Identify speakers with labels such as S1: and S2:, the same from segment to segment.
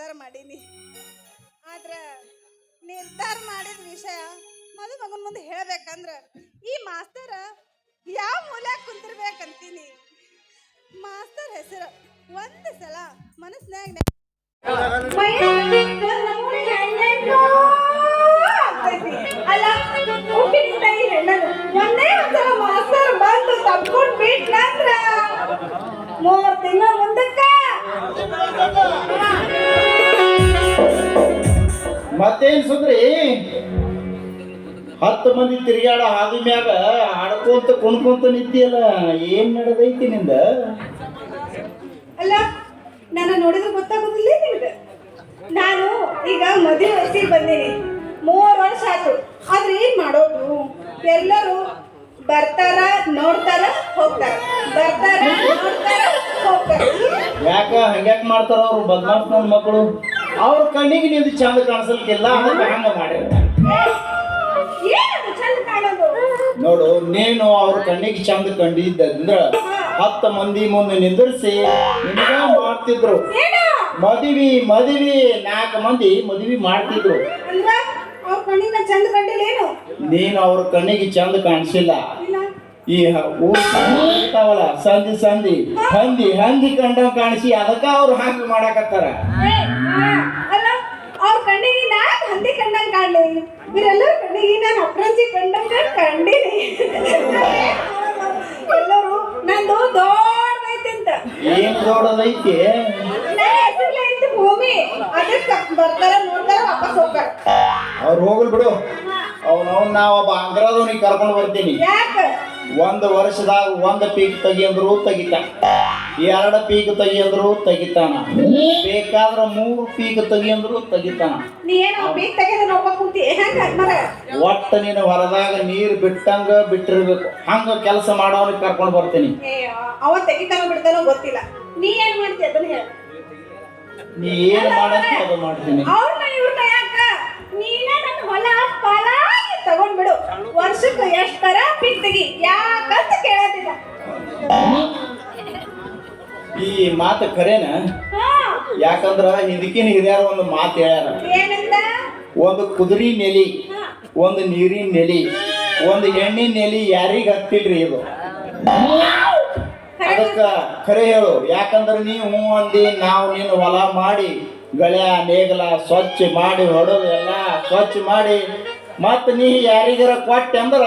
S1: ನಿರ್ಧಾರ ಮಾಡೀನಿ. ಆದ್ರೆ ನಿರ್ಧಾರ ಮಾಡಿದ ವಿಷಯ ಮದುಮಗನ ಮುಂದೆ ಹೇಳ್ಬೇಕಂದ್ರ ಈ ಮಾಸ್ತರ ಯಾವ ಮೂಲ್ಯಾಗ ಕುಂತಿರ್ಬೇಕಂತೀನಿ? ಮಾಸ್ತರ್ ಹೆಸರು ಒಂದು ಸಲ ಮನಸ್ಸಿನಾಗ
S2: ಮತ್ತೇನ್ ಸುಂದ್ರಿ? ಹತ್ತು ಮಂದಿ ತಿರುಗಾಡ ಹಾದಿ ಮ್ಯಾಗ ಹಾಡ್ಕೊಂತ ಕುಣ್ಕೊಂತ ನಿಂತಿಯಲ್ಲ ಏನ್ ನಡೆದೈತಿ ನಿಂದ?
S1: ಅಲ್ಲ ನಾನು ನೋಡಿದ್ರೆ ಗೊತ್ತಾಗೋದಿಲ್ಲ ನಿಮ್ಗೆ. ನಾನು ಈಗ ಮದುವೆ ವಯಸ್ಸಿಗೆ ಬಂದೀನಿ. ಮೂರು ವರ್ಷ ಆಯ್ತು. ಆದ್ರೆ ಏನ್ ಮಾಡೋದು? ಎಲ್ಲರೂ ಬರ್ತಾರ ನೋಡ್ತಾರ ಹೋಗ್ತಾರ. ಬರ್ತಾರ ನೋಡ್ತಾರ ಹೋಗ್ತಾರ.
S2: ಯಾಕ ಹಂಗ್ಯಾಕ್ ಮಾಡ್ತಾರ ಅವ್ರು? ಬದ್ಮಾಸ್ ಮಕ್ಕಳು ಅವ್ರ ಕಣ್ಣಿಗೆ ನಿಂದು ಚಂದ ಕಾಣಿಸ್ಲಿಕ್ಕಿಲ್ಲ ಅದಕ್ಕೆ ಹಂಗ ಮಾಡಿರ್ತಾರೆ. ನೋಡು ನೀನು ಅವ್ರ ಕಣ್ಣಿಗೆ ಚಂದ ಕಂಡಿದ್ದಂದ್ರ ಹತ್ತು ಮಂದಿ ಮುಂದೆ ನಿಂದಿರಿಸಿ ನಿಮ್ಗ ಮಾಡ್ತಿದ್ರು. ಮದುವಿ ಮದುವಿ ನಾಲ್ಕು ಮಂದಿ ಮದುವೆ ಮಾಡ್ತಿದ್ರು.
S1: ಅಂದ್ರ
S2: ನೀನು ಅವ್ರ ಕಣ್ಣಿಗೆ ಚಂದ ಕಾಣಿಸಿಲ್ಲ. ಈ ಸಂಧಿ ಸಂಧಿ ಹಂದಿ ಹಂದಿ ಕಂಡ ಕಾಣಿಸಿ ಅದಕ್ಕ ಅವ್ರು ಹಾಕಿ ಮಾಡಾಕತ್ತಾರ.
S1: ಕಣ್ಣಿಗೆ ನಾನು ಹಂದಿ ಕಂಡಂಗೆ ಕಾಣಲಿ. ಇವರೆಲ್ಲರೂ ಕಣ್ಣಿಗೆ ನಾನು ಅಪ್ರಂಜಿ ಕಂಡಂಗೆ ಕಂಡೀನಿ ಎಲ್ಲರೂ ನಂದು ದೊಡ್ಡದೈತಿ ಅಂತ.
S2: ಏನ್ ದೊಡ್ಡದೈತಿ
S1: ಭೂಮಿ. ಅದಕ್ಕೆ ಬರ್ತಾರ ನೋಡ್ತಾರ ವಾಪಸ್ ಹೋಗ್ತಾರ.
S2: ಅವ್ರು ಹೋಗ್ಲಿ ಬಿಡು. ಅವ್ನವ್ನ ನಾ ಒಬ್ಬ ಅಂಗ್ರದವ್ನಿಗೆ ಕರ್ಕೊಂಡು ಬರ್ತೀನಿ.
S1: ಯಾಕ?
S2: ಒಂದು ವರ್ಷದಾಗ ಒಂದು ಪೀಕ್ ತೆಗಿಯಂದ್ರು ತೆಗಿತ. ಎರಡ್ ಪೀಕ್ ತೆಗಿಯಂದ್ರು ತೆಗಿತಾನ. ಬೇಕಾದ್ರ ಮೂರು ಪೀಕ್ ತೆಗಿಯಂದ್ರು ತೆಗಿತಾನ.
S1: ನೀ ಏನು ಬೀಗ್ ತೆಗೆದ ನೋಡ್ಕೊಂಡ್ ಕುಂತಿ ಹೆಂಗ ಮರ?
S2: ಒಟ್ಟ ನೀನು ಹೊರದಾಗ ನೀರ್ ಬಿಟ್ಟಂಗ ಬಿಟ್ಟಿರ್ಬೇಕು. ಹಂಗ ಕೆಲಸ ಮಾಡೋನಿಗೆ ಕರ್ಕೊಂಡು ಬರ್ತೀನಿ.
S1: ಅವ ತೆಗಿತಾನೋ ಬಿಡ್ತಾನೋ ಗೊತ್ತಿಲ್ಲ. ನೀ ಏನ್ ಮಾಡ್ತಿ ಅದನ್ನ ಹೇಳ.
S2: ನೀ ಏನ್ ಮಾಡಂತ ಅದು ಮಾಡ್ತೀನಿ.
S1: ಅವ್ರನ್ನ ಇವ್ರನ್ನ ಯಾಕ? ನೀನ ನನ್ನ ಹೊಲ ಫಲ ತಗೊಂಡ್ಬಿಡು. ವರ್ಷಕ್ಕೆ ಎಷ್ಟರ ಪೀಕ್ ತೆಗಿ. ಯಾಕಂತ ಕೇಳೋದಿಲ್ಲ.
S2: ಈ ಮಾತು ಖರೇನ? ಯಾಕಂದ್ರ ಇದಕ್ಕಿನ ಹಿರಿಯರು ಒಂದು ಮಾತು ಹೇಳ್ಯಾರ. ಒಂದು ಕುದುರಿ ನೆಲಿ ಒಂದು ನೀರಿನ ನೆಲಿ ಒಂದು ಎಣ್ಣಿನ ನೆಲಿ ಯಾರಿಗ ಹತ್ತಿಲ್ರಿ ಇದು? ಅದಕ್ಕ ಖರೆ ಹೇಳು ಯಾಕಂದ್ರ ನೀ ಹ್ಞೂ ಅಂದಿ ನಾವು ನೀನು ಹೊಲ ಮಾಡಿ ಗಳ್ಯ ನೇಗಲ ಸ್ವಚ್ಛ ಮಾಡಿ ಹೊಡೋದು ಎಲ್ಲ ಸ್ವಚ್ಛ ಮಾಡಿ ಮತ್ತ ನೀ ಯಾರಿಗಾರ ಕೊಟ್ಟೆ ಅಂದ್ರ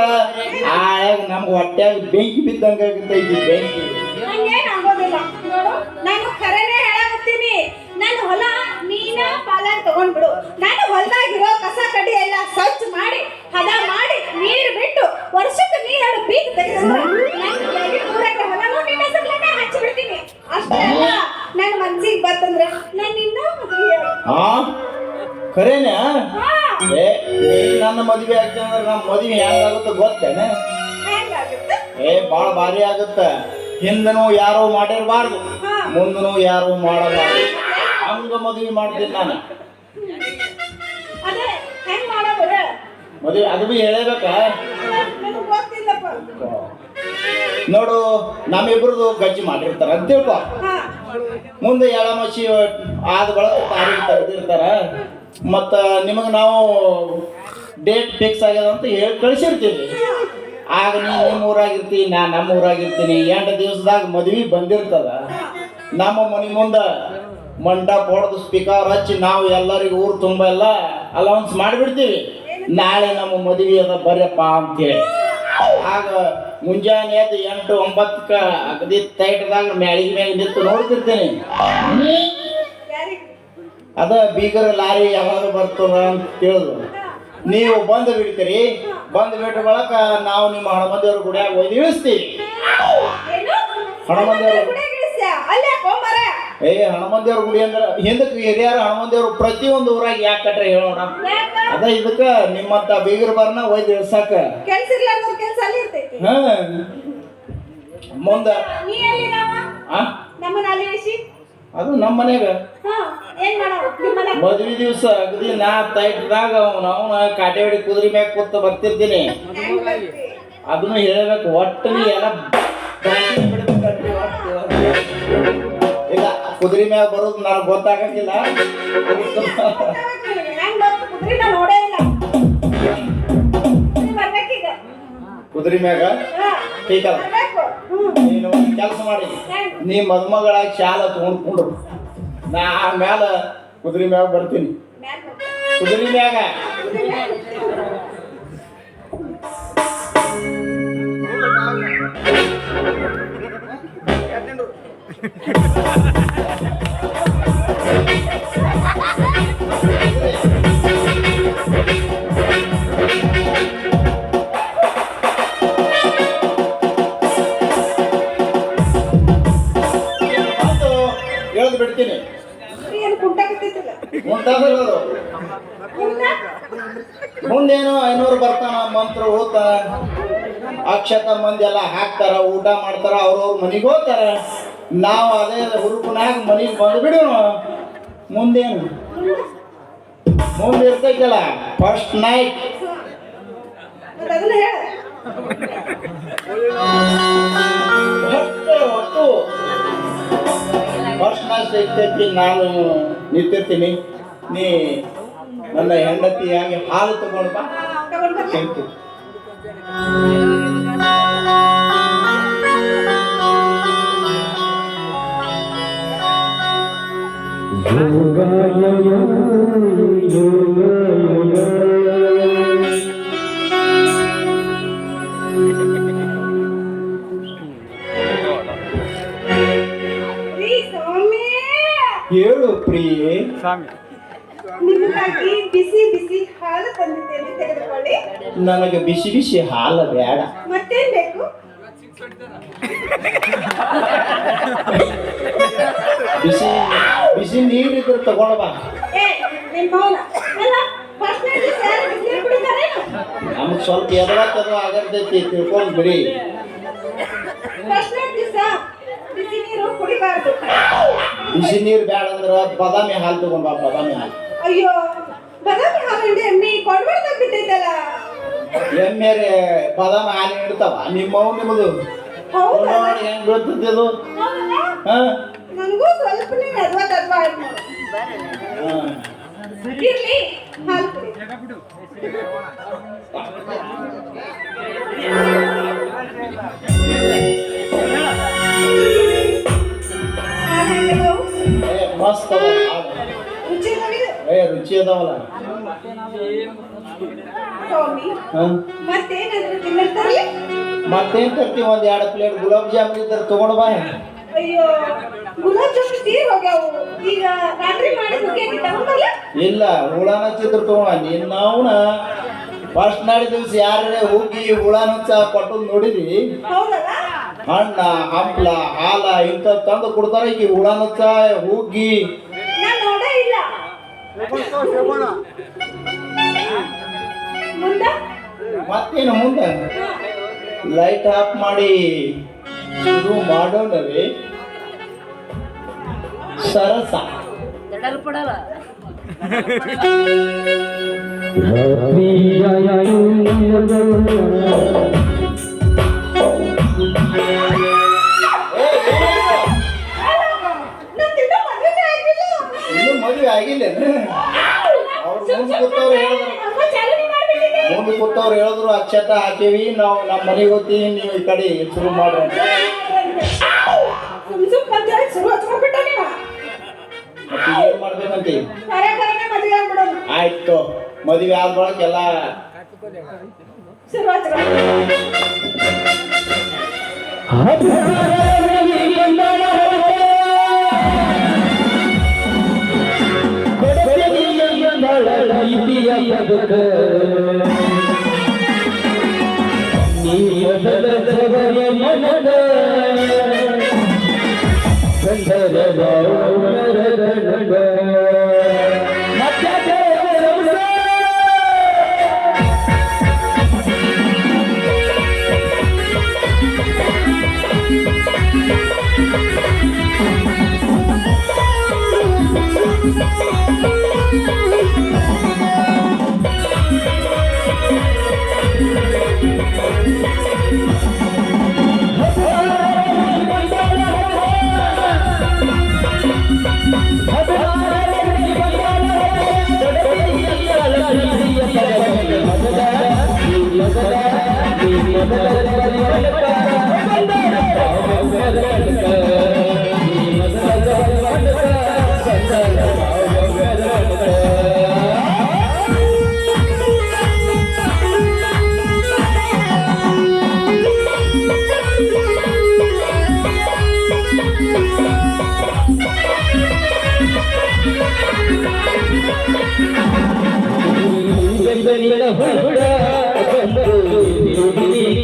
S2: ಆಯಾಗ ನಮ್ಗೆ ಹೊಟ್ಟೆಯಾಗ ಬೆಂಕಿ ಬಿದ್ದಂಗ ಆಗತೈತಿ ಬೆಂಕಿ.
S1: ನನ್ನ ಹೊಲ ನೀನ ಪಾಲಾಗಿ ತಗೊಂಡ್ಬಿಡು. ನಾನು ಹೊಲದಾಗಿರೋ ಕಸ ಕಡ್ಡಿ ಎಲ್ಲ ಸ್ವಚ್ಛ ಮಾಡಿ ಹದ ಮಾಡಿ ನೀರು ಬಿಟ್ಟು ವರ್ಷಕ್ಕೆ ನೀರು ಬೀಗ್ ಹೊಲನೂ ನಿನ್ನ ಹೆಸರ್ಲೇನೆ ಹಚ್ಚಿ ಬಿಡ್ತೀನಿ. ಅಷ್ಟೇ ಅಲ್ಲ ನನ್ನ ಮನ್ಸಿಗೆ ಬರ್ತಂದ್ರೆ ನಾನು ನಿನ್ನ ಮದುವೆ
S2: ಆ? ಖರೇನ
S1: ಹಾ.
S2: ಏ ನನ್ನ ಮದುವೆ ಆಗ್ತಿ ಅಂದ್ರೆ ನಮ್ಮ ಮದುವೆ ಹೆಂಗಾಗುತ್ತೆ ಗೊತ್ತೇನೆ? ಏ ಭಾಳ ಭಾರಿ ಆಗುತ್ತೆ. ಹಿಂದನೂ ಯಾರೋ ಮಾಡಿರಬಾರ್ದು ಮುಂದನೂ ಯಾರು ಮಾಡಬಾರ್ದು. ಹಂಗ ಮದುವೆ ಮಾಡ್ತೀನಿ ನಾನು.
S1: ಅದೇ ಹೆಂಗ್ ಮಾಡೋದು ಹೇಳು?
S2: ಮದುವೆ ಅದು ಬಿ ಹೇಳಬೇಕ?
S1: ನನಗ್ ಗೊತ್ತಿಲ್ಲಪ್ಪ.
S2: ನೋಡು ನಮ್ಮಿಬ್ರದು ಗಜ್ಜಿ ಮಾಡಿರ್ತಾರ ಅಂತ ತಿಳ್ಕೊ.
S1: ಹಾ.
S2: ಮುಂದೆ ಎಳಮಸಿ ಆದ ಬಳಕ ತಾರೀಕು ತೆಗೆದಿರ್ತಾರ ಮತ್ತು ನಿಮಗೆ ನಾವು ಡೇಟ್ ಫಿಕ್ಸ್ ಆಗ್ಯದ ಅಂತ ಹೇಳಿ ಕಳಿಸಿರ್ತೀವಿ. ಆಗ ನೀ ನಿಮ್ಮ ಊರಾಗಿರ್ತಿ ನಾ ನಮ್ಮ ಊರಾಗಿರ್ತೀನಿ. ಎಂಟು ದಿವಸದಾಗ ಮದ್ವಿ ಬಂದಿರ್ತದ. ನಮ್ಮ ಮನೆ ಮುಂದೆ ಮಂಟಪ ಹೊಡೆದು ಸ್ಪೀಕರ್ ಹಚ್ಚಿ ನಾವು ಎಲ್ಲರಿಗೂ ಊರು ತುಂಬ ಎಲ್ಲ ಅಲೌನ್ಸ್ ಮಾಡಿಬಿಡ್ತೀವಿ. ನಾಳೆ ನಮ್ಮ ಮದುವೆ ಅದ ಬರ್ಯಪ್ಪ ಅಂತೇಳಿ. ಆಗ ಮುಂಜಾನೆ ಎದ್ದು ಎಂಟು ಒಂಬತ್ತಕ್ಕೆ ಅಗದಿ ತೈಟ್ದಾಗ ಮ್ಯಾಳಿಗೆ ಮ್ಯಾಗ ನಿಂತು ನೋಡ್ತಿರ್ತೀನಿ. ಅದ ಬೀಗರ ಲಾರಿ ಯಾವಾಗ ಬರ್ತದ ಅಂತ ಕೇಳಿದ್ರು ನೀವು ಬಂದು ಬಿಡ್ತೀರಿ. ಬಂದು ಬಿಟ್ಟ ಬಳಕ ನಾವು ನಿಮ್ಮ ಹಣಮಂದಿಯವ್ರ ಗುಡಿಯಾಗ ಒಯ್ದು ಇಳಿಸ್ತೀವಿ.
S1: ಏನು
S2: ಏ ಹಣಮಂದಿಯವ್ರ ಗುಡಿ ಅಂದ್ರೆ ಹಿಂದಕ್ಕೆ ಹಿರಿಯರು ಪ್ರತಿ ಪ್ರತಿಯೊಂದು ಊರಾಗ ಯಾಕೆ ಕಟ್ರೆ ಹೇಳೋಣ ಅದ ಇದಕ್ಕ ನಿಮ್ಮಂತ ಬೀಗರ್ ಬರ್ನ ಒಯ್ದು ಇಳ್ಸಾಕ. ಹಾ. ಮುಂದ ಅದು ನಮ್ಮ ಮನೆಯಾಗ. ಮದ್ವಿ ದಿವಸ ಅಗದಿ ನಾ ತೈಟ್ದಾಗ ಅವನ ಅವನ ಕಾಟೇವಾಡಿ ಕುದುರೆ ಮ್ಯಾಗ ಕೂತ ಬರ್ತಿರ್ತೀನಿ? ಅದನ್ನು ಹೇಳಬೇಕು. ಒಟ್ಟು ಎಲ್ಲ ಕುದುರೆ ಮ್ಯಾಗ ಬರೋದು ನನಗೆ ಗೊತ್ತಾಗಂಗಿಲ್ಲ.
S1: ಕುದ್ರಿ
S2: ಮ್ಯಾಗ? ಈಗ ನೀನು ಕೆಲಸ ಮಾಡಿ. ನೀ ಮದುಮಗಳಾಗಿ ಶಾಲ ತಗೊಂಡ್ಕೊಂಡು ನಾ ಮ್ಯಾಲ ಕುದುರೆ ಮ್ಯಾಗ ಬರ್ತೀನಿ. ಕುದುರೆ ಮ್ಯಾಗ?
S1: Ha ha
S2: ಮತ್ತು ಮುಂದೇನು ಐನೂರು ಬರ್ತಾನ ಮಂತ್ರ ಹೋತ ಅಕ್ಷತ ಮಂದಿ ಎಲ್ಲ ಹಾಕ್ತಾರ ಊಟ ಮಾಡ್ತಾರ ಅವ್ರವ್ರ ಮನೆಗೆ ಹೋಗ್ತಾರ. ನಾವು ಅದೇ ಹುರುಪನಾಗ ಮನೆಗೆ ಬಂದ್ಬಿಡು ಮುಂದೇನು? ಮುಂದೆ ಇರ್ತೈತಲ್ಲ ಫಸ್ಟ್ ನೈಟ್ ಒಟ್ಟು ಫಸ್ಟ್ ನೈಟ್ ಇರ್ತೈತಿ ನಾನು ನಿಂತಿರ್ತೀನಿ. ನೀ ನನ್ನ ಹೆಂಡತಿಯಾಗಿ ಹಾಲು ತಗೊಂಡು ಬಾ
S1: ತಗೊಂಡ್ ಬರ್ಲಿ
S2: ತಿಂತೀನಿ
S1: ರೀ ಸ್ವಾಮಿ.
S2: ಹೇಳು ಪ್ರಿಯೆ.
S1: ನಿಮಗಾಗಿ ಬಿಸಿ ಬಿಸಿ ಹಾಲು ತಂದಿದ್ದೇನೆ ತೆಗೆದುಕೊಳ್ಳಿ.
S2: ನನಗೆ ಬಿಸಿ ಬಿಸಿ ಹಾಲು ಬೇಡ.
S1: ಮತ್ತೇನ್ ಬೇಕು?
S2: ಬಿಸಿ ಬಿಸಿ ನೀರಿದ್ರೆ ತಗೊಂಡು ಬಾ
S1: ಏ ನಿಮ್ ಮೌನ. ಅಲ್ಲ ಫಸ್ಟ್ ನೈಟ್ ಯಾರು ಬಿಸಿ ಕುಡಿತಾರೇನು?
S2: ನಮ್ಗೆ ಸ್ವಲ್ಪ ಎದವತ್ತದು ಆಗರ್ತೈತಿ ತಿಳ್ಕೊಂಡು ಬಿಡಿ.
S1: ನೈಟ್ ದಿವಸ ಬಿಸಿ ನೀರು ಕುಡಿಬಾರ್ದು.
S2: ಬಿಸಿ ನೀರು ಬೇಡ ಅಂದ್ರೆ ಬಾದಾಮಿ ಹಾಲು ತಗೊಂಡ್ ಬಾ ಬಾದಾಮಿ ಹಾಲು.
S1: ಅಯ್ಯೋ ಬದಾಮಿ ಹಾಲಿಂದ ಎಮ್ಮಿ ಕೊಡ್ಬಾರ್ದಾಗ ಬಿದ್ದೈತಲ್ಲ
S2: ಎಮ್ಮೆರೆ ಬದಾಮಿ ಹಾಲು ಇಡ್ತಾವ ನಿಮ್ಮವು ನಿಮ್ಮದು ನೋಡಿ ಹೆಂಗ್ ಗೊತ್ತಿದ್ದು
S1: ನನಗೂ ಸ್ವಲ್ಪ ನೀವು ಅದ್ವಾ ತದ್ವಾ ಆಯ್ತು. ಇರ್ಲಿ ಹಾಲು ಹಾಲ್
S2: ಮಸ್ತ್ ಏ ರುಚಿ ಅದಾವಲ್ಲ? ಮತ್ತೇನ್ ತರ್ತೀವಿ? ಒಂದ್ ಎರಡು ಪ್ಲೇಟ್ ಗುಲಾಬ್ ಜಾಮೂನ್ ಇದ್ರೆ ತಗೊಂಡು ಬಾ.
S1: ಅಯ್ಯೋ ಗುಲಾಬ್ ಜಾಮೂನ್ ತೀರ್ ಹೋಗ್ಯಾವು. ಈಗ ರಾತ್ರಿ ಮಾಡಿ ಮುಗಿಯಾಗಿ ತಗೊಂಬಲ್ಲ
S2: ಇಲ್ಲ ಹುಳಾನ ಚಿತ್ರ ತಗೊಂಡ ನೀನ್ ನಾವ್ನ ಫಸ್ಟ್ ನಾಳೆ ದಿವಸ ಯಾರೇ ಹೋಗಿ ಹುಳನ ಕೊಟ್ಟು ನೋಡಿದಿ ಹಣ್ಣ ಹಂಪ್ಲ ಹಾಲ ಇಂಥ ತಂದು ಕೊಡ್ತಾರ. ಈಗ ಹುಳಾನುಚ್ಚ ಹೋಗಿ
S1: ನಾನ್ ನೋಡೇ ಇಲ್ಲ ಮುಂದ
S2: ಮತ್ತೇನು ಮುಂದೆ? ಲೈಟ್ ಆಫ್ ಮಾಡಿ ಶುರು ಮಾಡೋಣವೇ. ಸರಸ. ಏ,
S1: ಆಗಿಲ್ಲ.
S2: ಅವ್ರು ಮುಂದೆ ಕೂತವ್ರು ಹೇಳಿದ್ರು. ಮುಂದೆ ಕೂತವ್ರು ಹೇಳಿದ್ರು ಅಕ್ಷತ ಹಾಕಿವಿ ನಾವು ನಮ್ಮ ಮನೆಗೆ ಹೋಗ್ತೀವಿ ನೀವು ಈ ಕಡೆ ಶುರು ಮಾಡ್ರಿ ಏನ್ ಮಾಡ್ಬೇಕಂತಿ ಆಯ್ತು ಮದುವೆ ಆದ ಬಳಿಕ ಎಲ್ಲ
S1: ಶುರು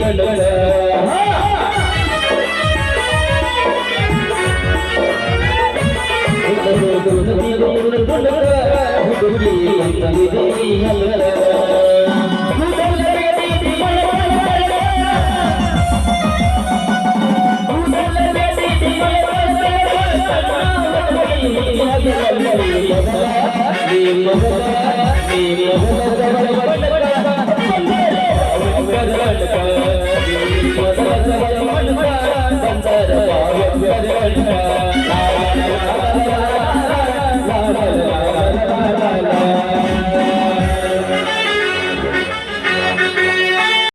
S1: Oh,
S3: my God. बदल